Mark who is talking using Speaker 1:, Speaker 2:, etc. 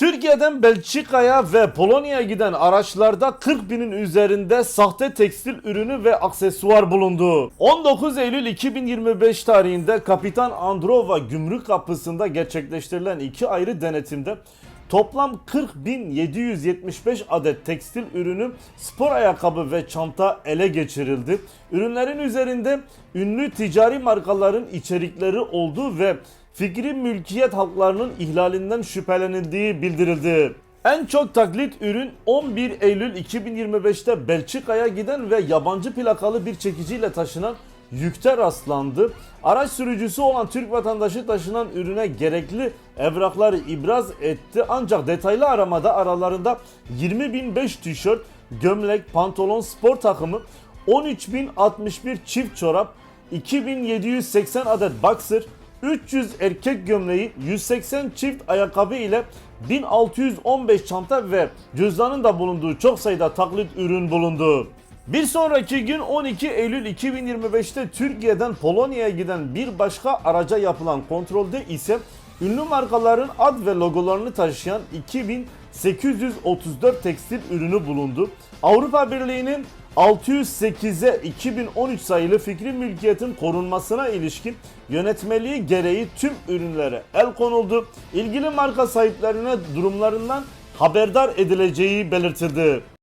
Speaker 1: Türkiye'den Belçika'ya ve Polonya'ya giden araçlarda 40 binin üzerinde sahte tekstil ürünü ve aksesuar bulundu. 19 Eylül 2025 tarihinde Kapitan Androva gümrük kapısında gerçekleştirilen iki ayrı denetimde Toplam 40.775 adet tekstil ürünü, spor ayakkabı ve çanta ele geçirildi. Ürünlerin üzerinde ünlü ticari markaların içerikleri olduğu ve fikri mülkiyet haklarının ihlalinden şüphelenildiği bildirildi. En çok taklit ürün 11 Eylül 2025'te Belçika'ya giden ve yabancı plakalı bir çekiciyle taşınan yükte rastlandı. Araç sürücüsü olan Türk vatandaşı taşınan ürüne gerekli evrakları ibraz etti. Ancak detaylı aramada aralarında 20.005 tişört, gömlek, pantolon, spor takımı, 13.061 çift çorap, 2780 adet boxer, 300 erkek gömleği, 180 çift ayakkabı ile 1615 çanta ve cüzdanın da bulunduğu çok sayıda taklit ürün bulundu. Bir sonraki gün 12 Eylül 2025'te Türkiye'den Polonya'ya giden bir başka araca yapılan kontrolde ise ünlü markaların ad ve logolarını taşıyan 2834 tekstil ürünü bulundu. Avrupa Birliği'nin 608'e 2013 sayılı fikri mülkiyetin korunmasına ilişkin yönetmeliği gereği tüm ürünlere el konuldu. İlgili marka sahiplerine durumlarından haberdar edileceği belirtildi.